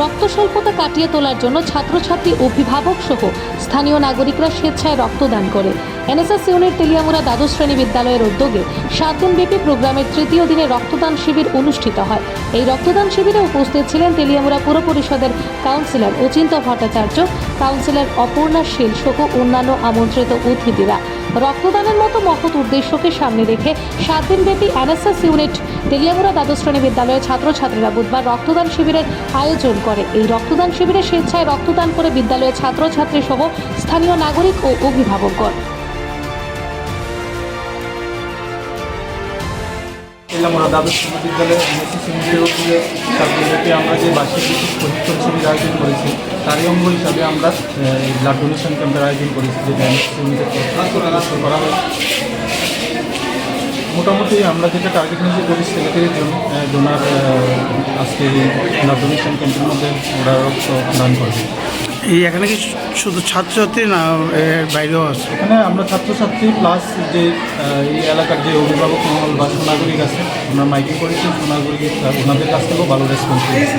রক্ত স্বল্পতা কাটিয়ে তোলার জন্য ছাত্রছাত্রী অভিভাবক সহ স্থানীয় নাগরিকরা স্বেচ্ছায় রক্তদান করে। এনএসএস ইউনিট তেলিয়ামুড়া দ্বাদশ শ্রেণি বিদ্যালয়ের উদ্যোগে সাত দিনব্যাপী প্রোগ্রামের তৃতীয় দিনে রক্তদান শিবির অনুষ্ঠিত হয়। এই রক্তদান শিবিরে উপস্থিত ছিলেন তেলিয়ামুড়া পুর পরিষদের কাউন্সিলর অচিন্ত ভট্টাচার্য, কাউন্সিলর অপর্ণা শীল সহ অন্যান্য আমন্ত্রিত অতিথিরা রক্তদানের মতো মহৎ উদ্দেশ্যকে সামনে রেখে সাত দিনব্যাপী এনএসএস ইউনিট তেলিয়ামুড়া দ্বাদশ শ্রেণি বিদ্যালয়ের ছাত্রছাত্রীরা বুধবার রক্তদান শিবিরের আয়োজন করে। এই রক্তদান শিবিরে স্বেচ্ছায় রক্তদান করে বিদ্যালয়ের ছাত্রছাত্রী সহ স্থানীয় নাগরিক ও অভিভাবকগণ। ওরা দ্বাদশ বিদ্যালয়ে আমরা যে বার্ষিক প্রশিক্ষণ শিবির আয়োজন করেছি তারই অঙ্গ হিসাবে আমরা এই ব্লাড ডোনেশন ক্যাম্পের আয়োজন করেছি যেটা করা হয়। মোটামুটি আমরা যেটা টার্গেট নিয়েছি পঁচিশ ছেলেদের জন্য ডোনার আজকে ব্লাড ডোনেশন ক্যাম্পের মধ্যে ওরা রক্ত দান করবে। এই এখানে কি শুধু ছাত্রছাত্রী না বাইরেও আছে? এখানে আমরা ছাত্রছাত্রী প্লাস যে এই এলাকার যে অভিভাবক মহল বা সুনাগরিক আছে আমরা মাইকিং করেছি সুনাগরিক ওনাদের কাছ থেকেও ভালো রেসপন্স পেয়েছি।